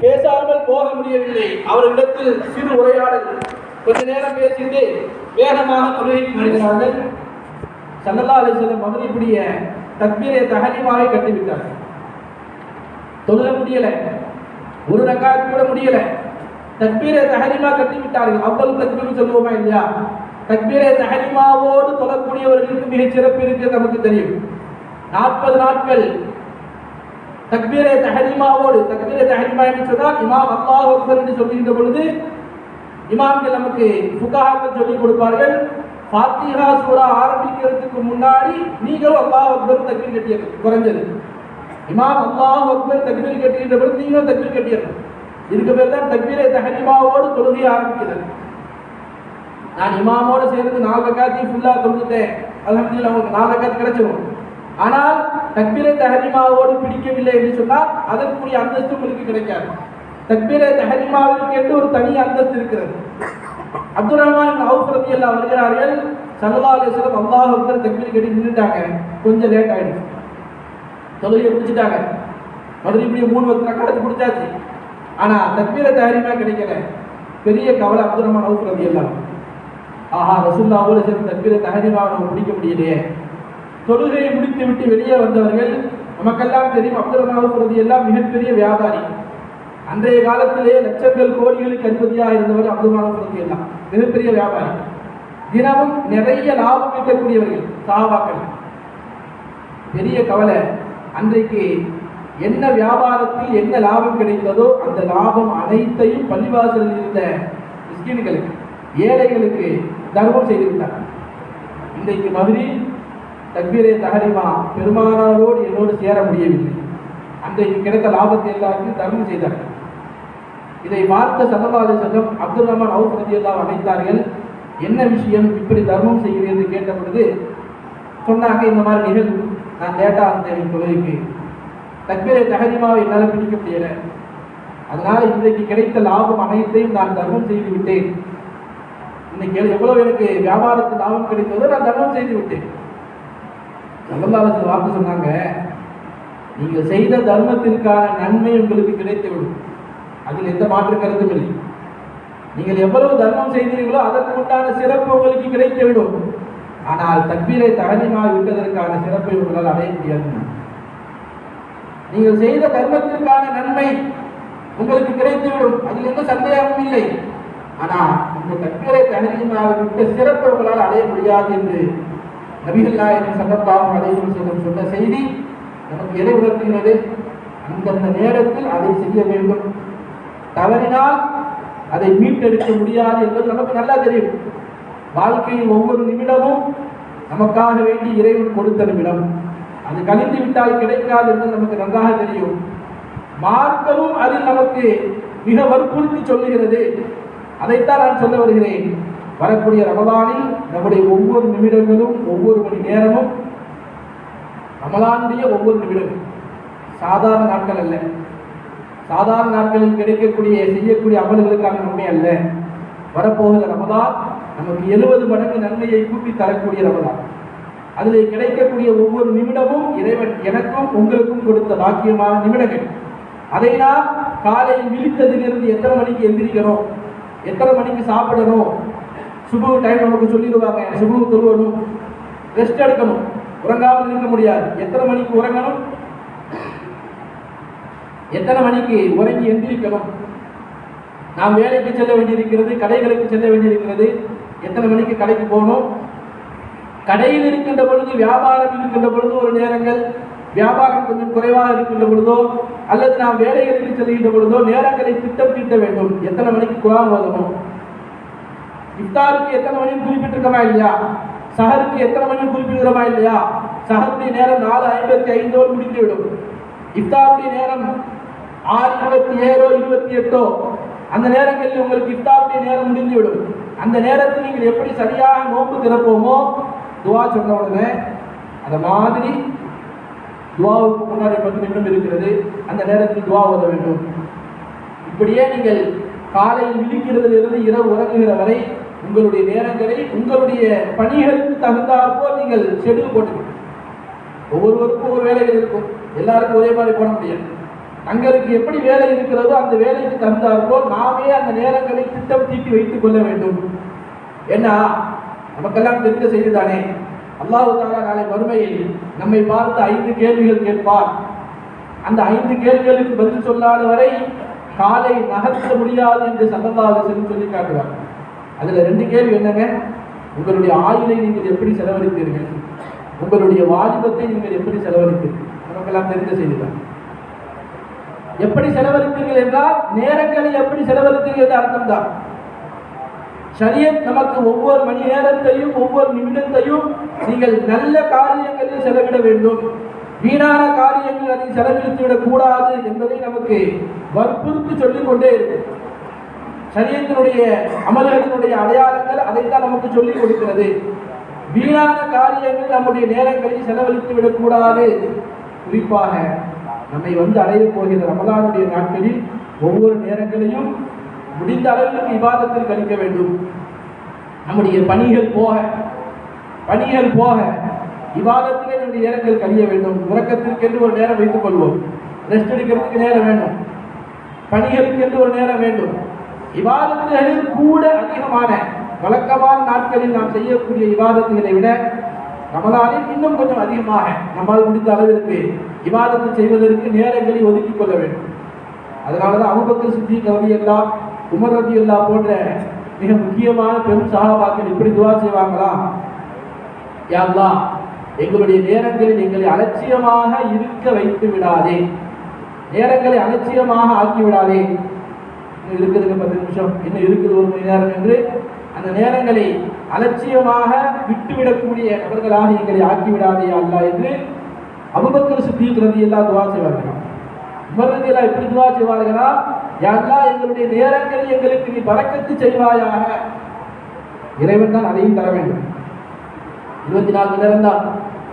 பேசாமல் போக முடியவில்லை. அவரிடத்தில் சிறு உரையாடல். கொஞ்ச நேரம் பேசிட்டு வேகமாக தொழுகைக்கு வருகிறார்கள். சல்லல்லா அலிஸ்லம் மதுரைப்புடைய தக்பீரை தகனிமாக கட்டிவிட்டார்கள் தொழுக முடியல. ஒரு ரக்காத் கூட முடியல. தக்பீரை தஹரிமா கட்டிவிட்டார்கள். அவ்வளவு தக்பீர் சொல்லுவோமா இல்லையா? தக்பீரை தஹரிமாவோடு தொழக்கூடியவர்களுக்கு மிகச் சிறப்பு இருக்கு நமக்கு தெரியும். நாற்பது நாட்கள் தக்பீரே தஹரிமாவோடு தக்பீரே தஹரிமா என்று சொன்னால் இமாம் அல்லாஹ் அக்பர் என்று சொல்கின்ற பொழுது இமாம்கள் நமக்கு புகாக்கள் சொல்லிக் கொடுப்பார்கள். ஃபாத்திஹா சூரா ஆரம்பிக்கிறதுக்கு முன்னாடி நீங்களும் அல்லாஹ் அக்பர் தக்பீர் கட்டிய குறைஞ்சது. இமாம் அல்லாஹ் அக்பர் தக்பீர் கட்டுகின்ற பொழுது நீங்களும் தக்பீர் கட்டியது இதுக்கு பேர் தான் தக்பீரே தஹரிமாவோடு தொழுகை ஆரம்பிக்கிறது. நான் இமாமோடு சேர்ந்து நாலு ரக்காத்தையும் ஃபுல்லாக தொழுதுட்டேன். அல்ஹம்துலில்லாஹ் உங்களுக்கு நாலு ரக்காத் கிடைச்சிடும் ஆனால் தக்பீரை தஹரிமாவோடு பிடிக்கவில்லை என்று சொன்னால் அதற்குரிய அந்தஸ்து உங்களுக்கு கிடைக்காது. தக்பீரை தஹரிமாவிற்கு என்று ஒரு தனி அந்தஸ்து இருக்கிறது. அப்துல் ரஹ்மான் அவுஃப் எல்லாம் வருகிறார்கள் ஸல்லல்லாஹு அலைஹி அல்லாஹ் அக்பர் தக்பீர் கட்டி நின்றுட்டாங்க. கொஞ்சம் லேட் ஆயிடுச்சு. தொழுகையை மறுபடியும் மதுரை மூணு வருஷம் ரக்காத்து பிடிச்சாச்சு ஆனால் தக்பீரை தஹரிமா கிடைக்கல. பெரிய கவலை அப்துல் ரஹ்மான் அவுஃப் எல்லாம் ஆஹா ரசூல்லாவோடு சேர்ந்து தக்பீரை தஹரிமாவை நம்ம பிடிக்க முடியலையே. தொழுகையை முடித்து விட்டு வெளியே வந்தவர்கள் நமக்கெல்லாம் தெரியும் அப்துல் ரஹ்மான் பிரதி எல்லாம் மிகப்பெரிய வியாபாரி. அன்றைய காலத்திலே லட்சங்கள் கோடிகளுக்கு அதிபதியாக இருந்தவர் அப்துல் ரஹ்மான் எல்லாம் மிகப்பெரிய வியாபாரி. தினமும் நிறைய லாபம் ஈட்டக்கூடியவர்கள் சாபாக்கள் பெரிய கவலை அன்றைக்கு என்ன வியாபாரத்தில் என்ன லாபம் கிடைத்ததோ அந்த லாபம் அனைத்தையும் பள்ளிவாசலில் இருந்த மிஸ்கின்களுக்கு ஏழைகளுக்கு தர்மம் செய்துவிட்டார் இன்றைக்கு மதுரை தக்பீரே தஹரிமா பெருமானாரோடு என்னோடு சேர முடியவில்லை. அன்றைக்கு கிடைத்த லாபத்தை எல்லாருக்கும் தர்மம் செய்தார்கள் இதை பார்த்த சல்லல்லாஹு செல்லம் அப்துல் ரஹ்மான் அவுஃப் ரதியல்லாஹு அழைத்தார்கள் என்ன விஷயம் இப்படி தர்மம் செய்கிறேன் என்று கேட்ட பொழுது சொன்னாங்க இந்த மாதிரி நிகழ்வு நான் லேட்டாக இருந்தேன் தொழிலுக்கு தக்பீரை தஹரிமாவை என்னால் பிடிக்க முடியல. அதனால் இன்றைக்கு கிடைத்த லாபம் அனைத்தையும் நான் தர்மம் செய்து விட்டேன். இன்னைக்கு எவ்வளவு எனக்கு வியாபாரத்தில் லாபம் கிடைத்ததோ நான் தர்மம் செய்து விட்டேன். சல்லல்லாஹு வார்த்தை சொன்னாங்க நீங்கள் செய்த தர்மத்திற்கான நன்மை உங்களுக்கு கிடைத்துவிடும். அதில் எந்த மாற்று கருத்தும் இல்லை. நீங்கள் எவ்வளவு தர்மம் செய்தீர்களோ அதற்கு உண்டான சிறப்பு உங்களுக்கு கிடைத்துவிடும். ஆனால் தக்பீரை தகனிமா விட்டதற்கான சிறப்பை உங்களால் அடைய முடியாது. நீங்கள் செய்த தர்மத்திற்கான நன்மை உங்களுக்கு கிடைத்துவிடும். அதில் எந்த சந்தேகமும் இல்லை. ஆனால் இந்த தக்பீரை தகனிமா விட்ட சிறப்பை உங்களால் அடைய முடியாது என்று நபிகள் நாயகம் சல்லல்லாஹு அலைஹி செய்யும் சொன்ன செய்தி நமக்கு எதை உணர்த்துகிறது? அந்தந்த நேரத்தில் அதை செய்ய வேண்டும். தவறினால் அதை மீட்டெடுக்க முடியாது என்பது நமக்கு நல்லா தெரியும். வாழ்க்கையில் ஒவ்வொரு நிமிடமும் நமக்காக வேண்டி இறைவன் கொடுத்த நிமிடம். அது கழிந்து விட்டால் கிடைக்காது என்பது நமக்கு நன்றாக தெரியும். மார்க்கமும் அதில் நமக்கு மிக வற்புறுத்தி சொல்லுகிறது. அதைத்தான் நான் சொல்ல வருகிறேன். வரக்கூடிய ரமலானில் நம்முடைய ஒவ்வொரு நிமிடங்களும் ஒவ்வொரு மணி நேரமும் ரமலானுடைய ஒவ்வொரு நிமிடமும் சாதாரண நாட்கள் அல்ல. சாதாரண நாட்களில் கிடைக்கக்கூடிய செய்யக்கூடிய அமல்களுக்கான நன்மை அல்ல. வரப்போகிற ரமதான் நமக்கு எழுபது மடங்கு நன்மையை கூட்டி தரக்கூடிய ரமதான் அதில் கிடைக்கக்கூடிய ஒவ்வொரு நிமிடமும் இறைவன் எனக்கும் உங்களுக்கும் கொடுத்த பாக்கியமான நிமிடங்கள். அதை நான் காலையில் விழித்ததிலிருந்து எத்தனை மணிக்கு எந்திரிக்கணும் எத்தனை மணிக்கு சாப்பிடணும்? சுபு டைம் நமக்கு சொல்லிடுவாங்க. சுபு தொழுவணும். ரெஸ்ட் எடுக்கணும். உறங்காமல் இருக்க முடியாது. எத்தனை மணிக்கு உறங்கணும்? எத்தனை மணிக்கு உறங்கி எந்திரிக்கணும்? நாம் வேலைக்கு செல்ல வேண்டியிருக்கிறது கடைகளுக்கு செல்ல வேண்டியிருக்கிறது. எத்தனை மணிக்கு கடைக்கு போகணும்? கடையில் இருக்கின்ற பொழுது வியாபாரம் இருக்கின்ற பொழுது ஒரு நேரங்கள் வியாபாரம் கொஞ்சம் குறைவாக இருக்கின்ற பொழுதோ அல்லது நாம் வேலைகளுக்கு செல்கின்ற பொழுதோ நேரங்களை திட்டம் தீட்ட வேண்டும். எத்தனை மணிக்கு குரான் ஓதணும்? இஃப்தாருக்கு எத்தனை மணிக்கு குறிப்பிட்டிருக்கோமா இல்லையா? சஹருக்கு எத்தனை மணிக்கு குறிப்பிடுகிறோமா இல்லையா? சஹருடைய நேரம் நாலு ஐம்பத்தி ஐந்தோடு முடிந்துவிடும். இஃப்தாருடைய நேரம் ஆறு இருபத்தி ஏழோ இருபத்தி எட்டோ அந்த நேரங்களில் உங்களுக்கு இஃப்தாருடைய நேரம் முடிந்துவிடும். அந்த நேரத்தில் நீங்கள் எப்படி சரியாக நோன்பு திறப்போமோ துவா சொன்ன உடனே அந்த மாதிரி துவாவுக்கு முன்னாடி பத்து நிமிடம் இருக்கிறது. அந்த நேரத்தில் துவா ஓத வேண்டும். இப்படியே நீங்கள் காலையில் விழிக்கிறதிலிருந்து இரவு உறங்குகிற வரை உங்களுடைய நேரங்களை உங்களுடைய பணிகளுக்கு தகுந்தாற்போல் நீங்கள் ஷெடியூல் போட்டுக்கணும் ஒவ்வொருவருக்கும் ஒவ்வொரு வேலைகள் இருக்கும். எல்லாருக்கும் ஒரே மாதிரி போட முடியாது. தங்களுக்கு எப்படி வேலை இருக்கிறதோ அந்த வேலைக்கு தந்தார்களோ நாமே அந்த நேரங்களை திட்டம் தீட்டி வைத்துக் கொள்ள வேண்டும். ஏன்னா நமக்கெல்லாம் தெரிந்த செய்தி தானே. அல்லாஹு தாலா நாளை வறுமையில் நம்மை பார்த்து ஐந்து கேள்விகள் கேட்பார் அந்த ஐந்து கேள்விகளுக்கு பதில் சொல்லாத வரை காலை நகர்த்த முடியாது என்று சல்லல்லாஹு சொல்லி காட்டுவார். அதுல ரெண்டு கேள்வி என்னங்க? உங்களுடைய ஆயுளை நீங்கள் எப்படி செலவழித்தீர்கள்? உங்களுடைய வாலிபத்தை நீங்கள் எப்படி செலவழித்தீர்கள்? நமக்கெல்லாம் தெரிந்த செய்திதான். எப்படி செலவழித்தீர்கள் என்றால் நேரங்களை எப்படி செலவழித்தீர்கள் என்ற அர்த்தம் தான் சரியத் நமக்கு ஒவ்வொரு மணி நேரத்தையும் ஒவ்வொரு நிமிடத்தையும் நீங்கள் நல்ல காரியங்களில் செலவிட வேண்டும். வீணான காரியங்கள் அதை செலவழித்து விடக்கூடாது என்பதை நமக்கு வற்புறுத்தி சொல்லிக் கொண்டே இருக்கும். சரியத்தினுடைய அமலகத்தினுடைய அடையாளங்கள் அதைத்தான் நமக்கு சொல்லிக் கொடுக்கிறது. வீணான காரியங்கள் நம்முடைய நேரங்களில் செலவழித்து விடக்கூடாது. குறிப்பாக நம்மை வந்து அடைய போகிற ரமலானுடைய நாட்களில் ஒவ்வொரு நேரங்களையும் முடிந்த அளவிற்கு விவாதத்தில் கழிக்க வேண்டும். நம்முடைய பணிகள் போக பணிகள் போக விவாதத்திலே நம்முடைய நேரங்கள் கழிய வேண்டும். உறக்கத்திற்கென்று ஒரு நேரம் வைத்துக் கொள்வோம். ரெஸ்ட் எடுக்கிறதுக்கு நேரம் வேண்டும் பணிகளுக்கு என்று ஒரு நேரம் வேண்டும். இவாதத்துகளில் கூட அதிகமான வழக்கமான நாட்களில் நாம் செய்யக்கூடிய விவாதத்துகளை விட ரமலானில் இன்னும் கொஞ்சம் அதிகமாக நம்மால் முடிந்த அளவிற்கு விவாதத்தை செய்வதற்கு நேரங்களை ஒதுக்கிக் கொள்ள வேண்டும். அதனால தான் அபுபக்கர் சித்திக் ரவி உமர் ரவி எல்லா போன்ற மிக முக்கியமான பெரும் சகாபாக்கள் இப்படி துவா செய்வாங்களா? யா எங்களுடைய நேரங்களில் எங்களை அலட்சியமாக இருக்க வைத்து விடாதே. நேரங்களை அலட்சியமாக ஆக்கி விடாதே. இருக்குதுங்க பத்து நிமிஷம். இன்னும் இருக்குது ஒரு மணி நேரம் என்று அந்த நேரங்களை அலட்சியமாக விட்டுவிடக்கூடிய நபர்களாக எங்களை ஆக்கிவிடாதே அல்ல என்று அபுபக்கர் சித்திக் ரதி எல்லாம் துவா செய்வார்கள் உமர் ரதி எல்லாம் எப்படி துவா செய்வார்களா? யாருலா எங்களுடைய நேரங்கள் எங்களுக்கு நீ பறக்கத்து செய்வாயாக. இறைவன் தான் அதையும் தர வேண்டும். இருபத்தி நாலு மணி நேரம் தான்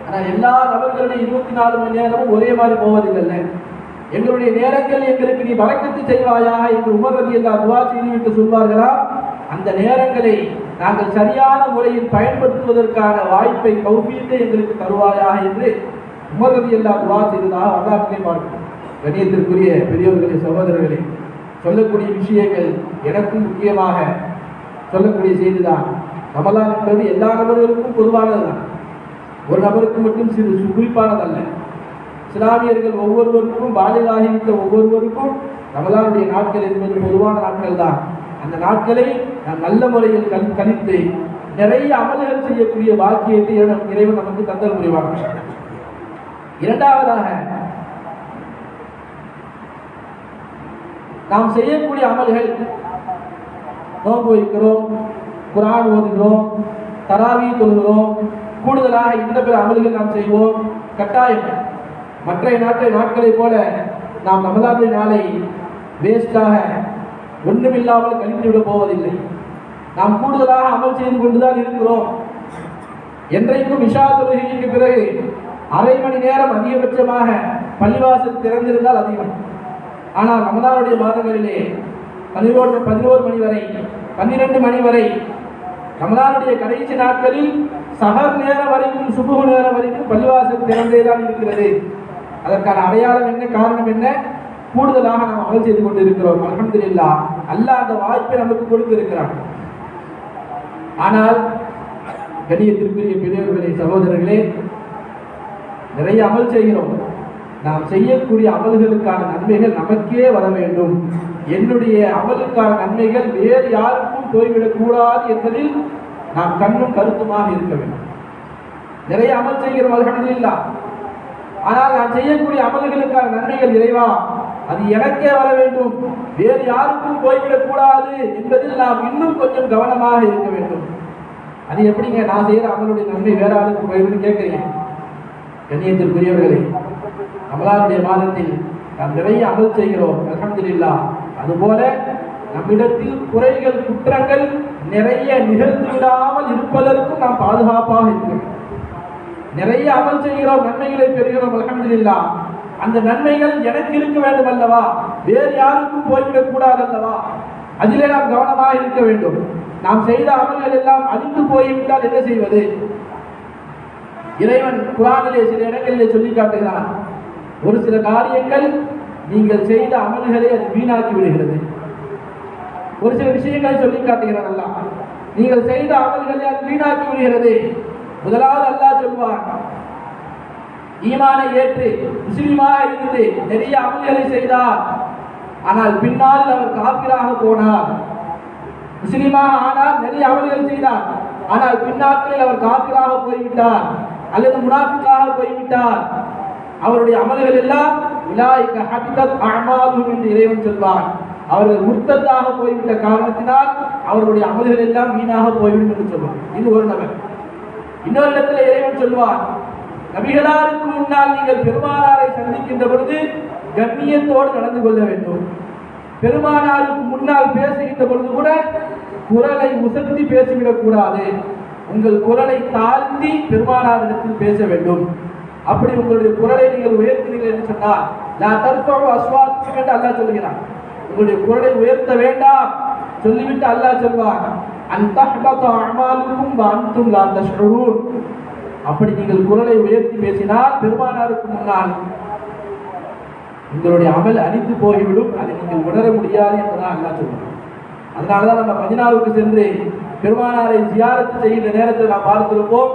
ஆனால் எல்லா நபர்களுடைய இருபத்தி நாலு மணி நேரமும் ஒரே மாதிரி போவதில்லை எங்களுடைய நேரங்கள் எங்களுக்கு நீ வழக்கத்து செய்வாயா என்று உமர் ரதி அல்லா துவா செய்துவிட்டு சொல்வார்களா? அந்த நேரங்களை நாங்கள் சரியான முறையில் பயன்படுத்துவதற்கான வாய்ப்பை கௌபியத்தை எங்களுக்கு தருவாயா என்று உமர் ரதி துவா செய்ததாக வரலாற்றிலே பார்க்கிறோம் கணியத்திற்குரிய பெரியவர்களே சகோதரர்களே சொல்லக்கூடிய விஷயங்கள் எனக்கும் முக்கியமாக சொல்லக்கூடிய செய்திதான். ரமலான் என்பது எல்லா நபர்களுக்கும் பொதுவானதுதான். ஒரு நபருக்கு மட்டும் சிறு குறிப்பானதல்ல. இஸ்லாமியர்கள் ஒவ்வொருவருக்கும் பாலிகாகிவிட்ட ஒவ்வொருவருக்கும் ரமதானுடைய நாட்கள் என்பது பொதுவான நாட்கள் தான் அந்த நாட்களை நாம் நல்ல முறையில் கல் கணித்து நிறைய அமல்கள் செய்யக்கூடிய வாக்கியத்தை இறைவன் இறைவன் நமக்கு தந்தல் புரிவாங்க இரண்டாவதாக நாம் செய்யக்கூடிய அமல்கள் நோன்பு வைக்கிறோம் குரான் ஓதுகிறோம் தராவி தொழுகிறோம் கூடுதலாக இந்த பிற அமல்கள் நாம் செய்வோம் கட்டாயம். மற்ற நாட்டை நாட்களைப் போல நாம் ரமலானுடைய நாளை வேஸ்டாக ஒன்றுமில்லாமல் கழித்துவிட போவதில்லை. நாம் கூடுதலாக அமல் செய்து கொண்டுதான் இருக்கிறோம். என்றைக்கும் விஷா தொழுகைக்கு பிறகு அரை மணி நேரம் அதிகபட்சமாக பள்ளிவாசல் திறந்திருந்தால் அதிகம். ஆனால் ரமதானுடைய மாதங்களிலே பதினோரு பதினோரு மணி வரை பன்னிரண்டு மணி வரை ரமதானுடைய கடைசி நாட்களில் சகர் நேரம் வரைக்கும் சுபுகு நேரம் வரைக்கும் பள்ளிவாசல் திறந்தே தான் இருக்கிறது. அதற்கான அடையாளம் என்ன காரணம் என்ன? கூடுதலாக நாம் அமல் செய்து கொண்டு இருக்கிறோம் அலமதுல்லா அல்ல அந்த வாய்ப்பை நமக்கு கொடுத்திருக்கிறான். ஆனால் கணியத்திற்குரிய பெரியவர்களே சகோதரர்களே நிறைய அமல் செய்கிறோம். நாம் செய்யக்கூடிய அமல்களுக்கான நன்மைகள் நமக்கே வர வேண்டும். என்னுடைய அமலுக்கான நன்மைகள் வேறு யாருக்கும் போய்விடக்கூடாது என்பதில் நாம் கண்ணும் கருத்துமாக இருக்க வேண்டும். நிறைய அமல் செய்கிறோம் அல்ஹம்துலில்லா. ஆனால் நான் செய்யக்கூடிய அமல்களுக்கான நன்மைகள் இறைவா அது எனக்கே வர வேண்டும். வேறு யாருக்கும் போய்விடக் கூடாது என்பதில் நாம் இன்னும் கொஞ்சம் கவனமாக இருக்க வேண்டும். அது எப்படிங்க? நான் செய்யற அமலுடைய நன்மை வேற ஆளுக்கு போய்விடும் கேட்கிறீங்க கண்ணியத்திற்குரியவர்களே அமலாருடைய மாதத்தில் நாம் நிறைய அமல் செய்கிறோம் அல்ஹம்துலில்லா. அதுபோல நம்மிடத்தில் குறைகள் குற்றங்கள் நிறைய நிகழ்ந்து விடாமல் இருப்பதற்கும் நாம் பாதுகாப்பாக இருக்கிறோம் நிறைய அமல் செய்கிறோம் நன்மைகளை பெறுகிறோம் அலமதுல்லா அந்த நன்மைகள் எனக்கு இருக்க வேண்டும் அல்லவா? வேறு யாருக்கும் போய்விடக் கூடாது அல்லவா? அதிலே நாம் கவனமாக இருக்க வேண்டும். நாம் செய்த அமல்கள் எல்லாம் அழிந்து போய்விட்டால் என்ன செய்வது? இறைவன் குரானிலே சில இடங்களிலே சொல்லி காட்டுகிறான். ஒரு சில காரியங்கள் நீங்கள் செய்த அமல்களை அது வீணாக்கி விடுகிறது. ஒரு சில விஷயங்களை சொல்லி காட்டுகிறான் அல்லாஹ். நீங்கள் செய்த அமல்களை அது வீணாக்கி விடுகிறது. முதலாவது அல்லாஹ் சொல்வான் ஈமானை ஏற்று முஸ்லீமாக இருந்து நிறைய அமல்களை செய்தார். ஆனால் பின்னால் அவர் காப்பிராக போனார். முஸ்லீமாக ஆனால் நிறைய அமல்கள் செய்தார். ஆனால் பின்னாட்களில் அவர் காப்பிராக போய்விட்டார். அல்லது முனாஃபிக்காக போய்விட்டார். அவருடைய அமல்கள் எல்லாம் விலாய்க்க ஹபிதத் அமாலும் என்று இறைவன் சொல்வார் அவர்கள் முர்த்தத்தாக போய்விட்ட காரணத்தினால் அவருடைய அமல்கள் எல்லாம் வீணாக போய்விடும் என்று சொல்வார் இது ஒரு நபர். இன்னொரு இடத்துல இறைவன் சொல்வார் நபிகளாருக்கு முன்னால் நீங்கள் பெருமானாரை சந்திக்கின்ற பொழுது கண்ணியத்தோடு நடந்து கொள்ள வேண்டும். பெருமானாருக்கு முன்னால் பேசுகின்ற பொழுது கூட குரலை உசர்த்தி பேசிவிடக் கூடாது. உங்கள் குரலை தாழ்த்தி பெருமானாரிடத்தில் பேச வேண்டும். அப்படி உங்களுடைய குரலை நீங்கள் உயர்த்தினீர்கள் என்று சொன்னால் நான் தற்போது அஸ்வாத்துக்கும் என்று அல்லாஹ் சொல்கிறான் உங்களுடைய குரலை உயர்த்த வேண்டாம் சொல்லிவிட்டு அல்லாஹ் சொல்வான். அந்த அப்படி நீங்கள் குரலை உயர்த்தி பேசினால் பெருமானாருக்கு முன்னால் உங்களுடைய அமல் அழிந்து போய்விடும். அதை நீங்கள் உணர முடியாது என்பதான் அல்லா சொல்லுவோம் அதனாலதான் நம்ம மதினாவுக்கு சென்று பெருமானாரை ஜியாரத்து செய்கின்ற நேரத்தில் நாம் பார்த்திருப்போம்.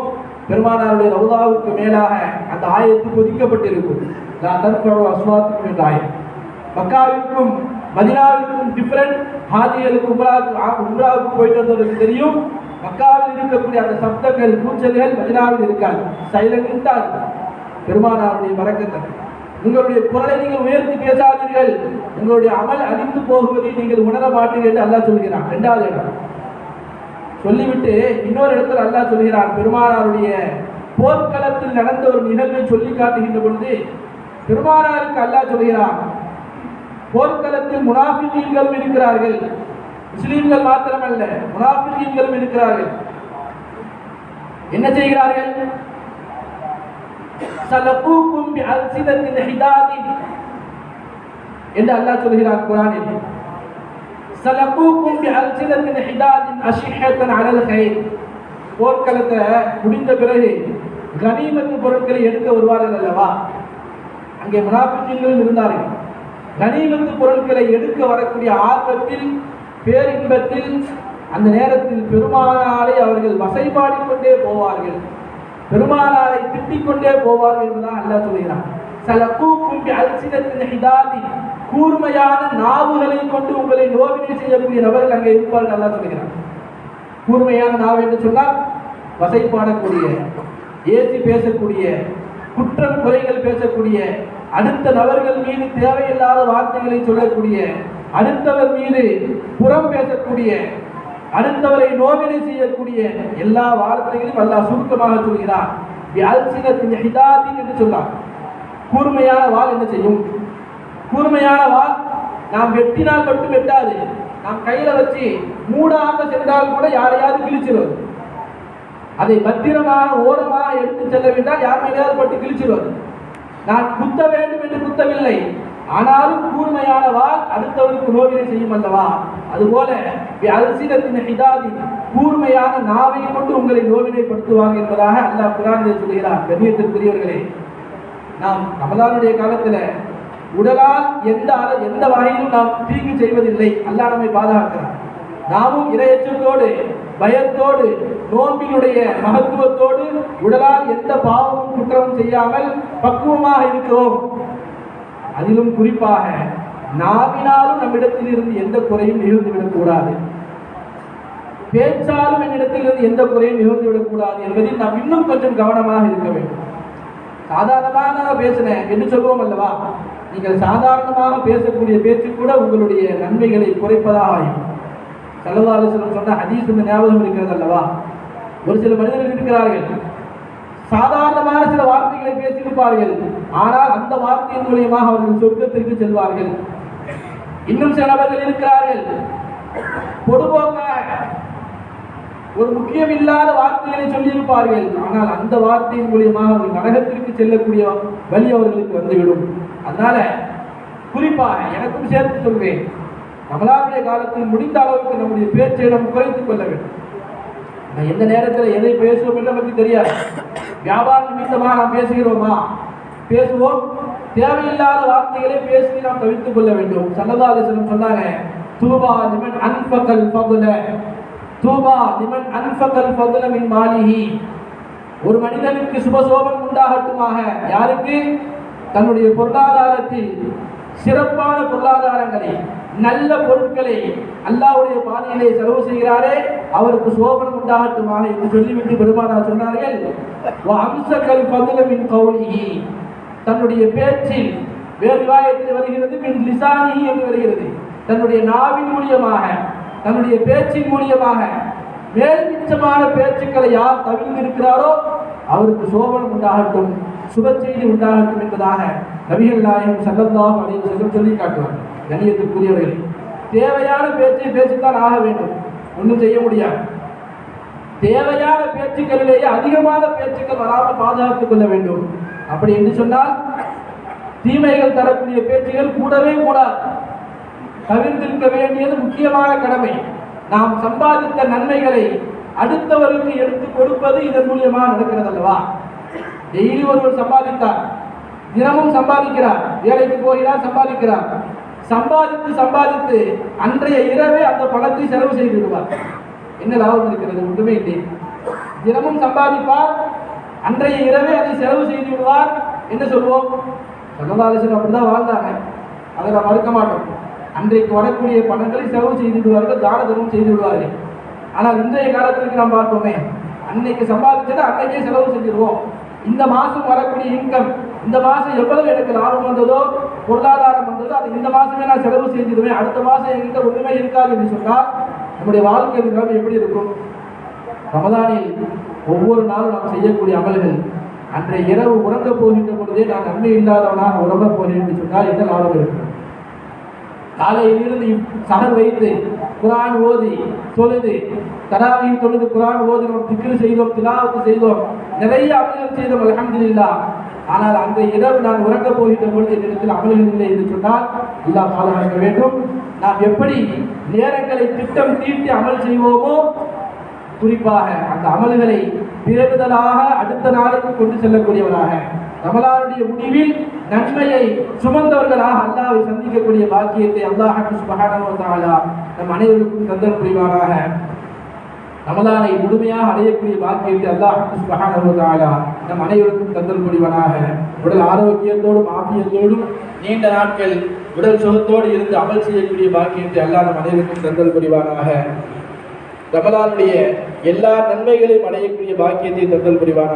பெருமானாருடைய ரவுதாவுக்கு மேலாக அந்த ஆயத்து பொதிக்கப்பட்டிருக்கும். நான் தற்போது அஸ்வாத்துக்கும் என்ற ஆயம் மக்காவிற்கும் மதினாவிற்கும் டிஃப்ரெண்ட் ஹாஜிகளுக்கு உம்ராவுக்கு உம்ராவுக்கு போயிட்டு வந்தவர்களுக்கு தெரியும். மக்காவில் இருக்கக்கூடிய அந்த சப்தங்கள் கூச்சல்கள் மதினாவில் இருக்காது. சைலண்டா இருக்கும் பெருமானாருடைய வரக்கத்தை உங்களுடைய குரலை நீங்கள் உயர்த்தி பேசாதீர்கள். உங்களுடைய அமல் அழிந்து போகுவதை நீங்கள் உணர மாட்டீர்கள் என்று அல்லாஹ் சொல்கிறான். இரண்டாவது இடம். சொல்லிவிட்டு இன்னொரு இடத்துல அல்லாஹ் சொல்கிறான். பெருமானாருடைய போர்க்களத்தில் நடந்த ஒரு நிகழ்வை சொல்லி காட்டுகின்ற பொழுது பெருமானாருக்கு அல்லாஹ் சொல்கிறான் போர்க்களத்தில் முனாஃபிகீன்களும் இருக்கிறார்கள். முஸ்லீம்கள் மாத்திரமல்ல முனாஃபிகீன்களும் இருக்கிறார்கள். என்ன செய்கிறார்கள்? சலபூக்கும் பிஅல்சினத்தின் ஹிதாதின். என்று அல்லாஹ் சொல்கிறார் குரானில். சலபூக்கும் பிஅல்சினத்தின் ஹிதாதின் அஷிஹத்தன் அலல் கைர் போர்க்களத்தை முடிந்த பிறகு கனிமத்து பொருட்களை எடுக்க வருவார்கள் அல்லவா? அங்கே முனாஃபிகீன்களும் இருந்தார்கள். கனிமத்து பொருட்களை எடுக்க வரக்கூடிய ஆர்வத்தில் பேரின்பத்தில் அந்த நேரத்தில் பெருமானாரை அவர்கள் வசைபாடி கொண்டே போவார்கள். பெருமானாரை திட்டிக் கொண்டே போவார்கள் என்றுதான் அல்ல சொல்கிறான். சலக்கூக்கும் அல்சினத்தின் கூர்மையான நாவுகளை கொண்டு உங்களை நோவினை செய்யக்கூடிய நபர்கள் அங்கே இருப்பார்கள் நல்லா சொல்கிறான். கூர்மையான நாவு என்று சொன்னால் வசைப்பாடக்கூடிய ஏசி பேசக்கூடிய குற்றம் குறைகள் பேசக்கூடிய அடுத்த நபர்கள் மீது தேவையில்லாத வார்த்தைகளை சொல்லக்கூடிய அடுத்தவர் மீது புறம் பேசக்கூடிய அடுத்தவரை நோவினை செய்யக்கூடிய எல்லா வார்த்தைகளையும் அல்லாஹ் சுருக்கமாக சொல்கிறார் என்று சொன்னார் கூர்மையான வாள் என்ன செய்யும்? கூர்மையான வாள் நாம் வெட்டினால் மட்டும் வெட்டாது. நாம் கையில வச்சு மூடாக சென்றால் கூட யாரையாவது கிழிச்சிடுவது அதை பத்திரமாக ஓரமாக எடுத்து செல்ல வேண்டால் யார் மேலேயாவது பட்டு கிழிச்சிடுவது நான் குத்த வேண்டும் என்று குத்தவில்லை. ஆனாலும் கூர்மையான வாள் அடுத்தவருக்கு நோவினை செய்யும் அல்லவா? அதுபோல அல்சினத்தின் ஹிதாதி கூர்மையான நாவை கொண்டு உங்களை நோவினைப்படுத்துவாங்க என்பதாக அல்லாஹ் குரானிலே சொல்கிறார் கண்ணியத்திற்குரியவர்களே நாம் ரமலானுடைய காலத்தில் உடலால் எந்த அள- எந்த வகையிலும் நாம் தீங்கு செய்வதில்லை. அல்லாஹ் நம்மை பாதுகாக்கிறார் நாமும் இரையச்சத்தோடு பயத்தோடு நோன்பினுடைய மகத்துவத்தோடு உடலால் எந்த பாவமும் குற்றமும் செய்யாமல் பக்குவமாக இருக்கிறோம். அதிலும் குறிப்பாக நாவினாலும் நம்மிடத்தில் இருந்து எந்த குறையும் நிகழ்ந்துவிடக் கூடாது பேச்சாலும் என்னிடத்தில் இருந்து எந்த குறையும் நிகழ்ந்துவிடக் கூடாது என்பதில் நாம் இன்னும் கொஞ்சம் கவனமாக இருக்க வேண்டும். சாதாரணமாக நான் பேசினேன் என்று சொல்வோம் அல்லவா? நீங்கள் சாதாரணமாக பேசக்கூடிய பேச்சு கூட உங்களுடைய நன்மைகளை குறைப்பதாக ஆகும் சல்லல்லாஹு சொன்ன ஹதீஸ் இந்த ஞாபகம் இருக்கிறது அல்லவா? ஒரு சில மனிதர்கள் இருக்கிறார்கள். சாதாரணமான சில வார்த்தைகளை பேசியிருப்பார்கள். ஆனால் அந்த வார்த்தையின் மூலியமாக அவர்கள் சொர்க்கத்திற்கு செல்வார்கள். இன்னும் சில நபர்கள் இருக்கிறார்கள். பொதுபோக்காக ஒரு முக்கியம் இல்லாத வார்த்தைகளை சொல்லியிருப்பார்கள். ஆனால் அந்த வார்த்தையின் மூலியமாக அவர்கள் நரகத்திற்கு செல்லக்கூடிய வழி அவர்களுக்கு வந்துவிடும். அதனால குறிப்பாக எனக்கும் சேர்த்து சொல்வேன். ரமலானுடைய காலத்தில் முடிந்த அளவுக்கு நம்முடைய பேச்சை நாம் குறைத்துக் கொள்ள வேண்டும். நான் எந்த நேரத்தில் எதை பேசுவோம் என்று நமக்கு தெரியாது. வியாபார நிமித்தமாக நாம் பேசுகிறோமா? பேசுவோம். தேவையில்லாத வார்த்தைகளை பேசி நாம் தவிர்த்துக் கொள்ள வேண்டும். சல்லல்லாஹு சொன்னாங்க தூபா லிமன் அன்பகல் பகுல தூபா லிமன் அன்பகல் ஃபதுல மின் மாளிகி ஒரு மனிதனுக்கு சுபசோபம் உண்டாகட்டுமாக. யாருக்கு? தன்னுடைய பொருளாதாரத்தில் சிறப்பான பொருளாதாரங்களை. நல்ல பொருட்களை அல்லாவுடைய பாதையிலே செலவு செய்கிறாரே அவருக்கு சோபனம் உண்டாகட்டுமாக என்று சொல்லிவிட்டு பெருமானார் சொன்னார்கள். அம்சக்கல் பதிலமின் கௌலிஹி. தன்னுடைய பேச்சில் வேறு வாயத்தில் வருகிறது மின் லிசானி என்று வருகிறது. தன்னுடைய நாவின் மூலியமாக தன்னுடைய பேச்சின் மூலியமாக மேல்மிச்சமான பேச்சுக்களை யார் தவிர்த்திருக்கிறாரோ அவருக்கு சோபனம் உண்டாகட்டும் சுப செய்தி உண்டாகட்டும் என்பதாக நபிகள் நாயகம் சல்லல்லாஹு அலைஹி வஸல்லம் சொல்லி காட்டுவார் கண்ணியத்துக்குரியவர்கள் தேவையான பேச்சை பேசித்தான் ஆக வேண்டும். ஒன்றும் செய்ய முடியாது. தேவையான பேச்சுக்களிலேயே அதிகமான பேச்சுக்கள் வராமல் பாதுகாத்துக் கொள்ள வேண்டும். அப்படி என்று சொன்னால் தீமைகள் தரக்கூடிய பேச்சுகள் கூடவே கூடாது. தவிர்த்திருக்க வேண்டியது முக்கியமான கடமை. நாம் சம்பாதித்த நன்மைகளை அடுத்தவருக்கு எடுத்து கொடுப்பது இதன் மூலியமாக நடக்கிறது அல்லவா டெய்லி ஒருவர் சம்பாதித்தார். தினமும் சம்பாதிக்கிறார். வேலைக்கு போகிறார் சம்பாதிக்கிறார். சம்பாதித்து சம்பாதித்து அன்றைய இரவே அந்த பணத்தை செலவு செய்து விடுவார். என்ன லாபம் இருக்கிறது? ஒன்றுமே இல்லை. தினமும் சம்பாதிப்பார். அன்றைய இரவே அதை செலவு செய்து விடுவார். என்ன சொல்வோம்? சகதாலசன் அப்படிதான் வாழ்ந்தாங்க. அதை நான் மறுக்க மாட்டோம். அன்றைக்கு வரக்கூடிய பணங்களை செலவு செய்து விடுவார்கள் தான தர்மம் செய்து விடுவார்கள். ஆனால் இன்றைய காலத்திற்கு நாம் பார்ப்போமே அன்னைக்கு சம்பாதிச்சதை அன்னைக்கே செலவு செஞ்சிருவோம். இந்த மாதம் வரக்கூடிய இன்கம் இந்த மாதம் எவ்வளவு எனக்கு லாபம் வந்ததோ பொருளாதாரம் வந்தது அது இந்த மாதமே நான் செலவு செஞ்சிருவேன் அடுத்த மாதம் என்கிட்ட ஒன்றுமே இருக்காது என்று சொன்னால் நம்முடைய வாழ்க்கை நிலைமை எப்படி இருக்கும்? ரமதானில் ஒவ்வொரு நாளும் நாம் செய்யக்கூடிய அமல்கள் அன்றைய இரவு உறங்க போகின்ற பொழுதே நான் நன்மை இல்லாதவனாக உறங்க போகிறேன் என்று சொன்னால் என்ன லாபம் இருக்கும்? காலையிலிருந்து சகர் வைத்து குரான் ஓதி தொழுது தராவியும் தொழுது குரான் ஓதினோம் திக்ரு செய்தோம் திலாவுக்கு செய்தோம் நிறைய அமல்கள் செய்தோம் அலமதுல்லா ஆனால் அந்த இரவு நான் உறங்கப் போகின்ற பொழுது என்னிடத்தில் அமல்கள் இல்லை என்று சொன்னால் அல்லாஹ் பாதுகாக்க வேண்டும். நாம் எப்படி நேரங்களை திட்டம் தீட்டி அமல் செய்வோமோ குறிப்பாக அந்த அமல்களை பிறகுதலாக அடுத்த நாளுக்கு கொண்டு செல்லக்கூடியவராக ரமலானுடைய முடிவில் நன்மையை சுமந்தவர்களாக அல்லாவை சந்திக்கக்கூடிய பாக்கியத்தை அல்லாஹ் சுபஹானஹு வ நம் அனைவருக்கும் தந்தல் புரிவாராக ரமதானை முழுமையாக அடையக்கூடிய பாக்கியத்தை அல்லாஹ் சுபஹானஹு நம் அனைவருக்கும் தந்தல் புரிவானாக. உடல் ஆரோக்கியத்தோடும் ஆபியத்தோடும் நீண்ட நாட்கள் உடல் சுகத்தோடு இருந்து அமல் செய்யக்கூடிய பாக்கியத்தை அல்லாஹ் நம் அனைவருக்கும் தந்தல் புரிவானாக. ரமதானுடைய எல்லா நன்மைகளையும் அடையக்கூடிய பாக்கியத்தை தந்தல் புரிவானாக.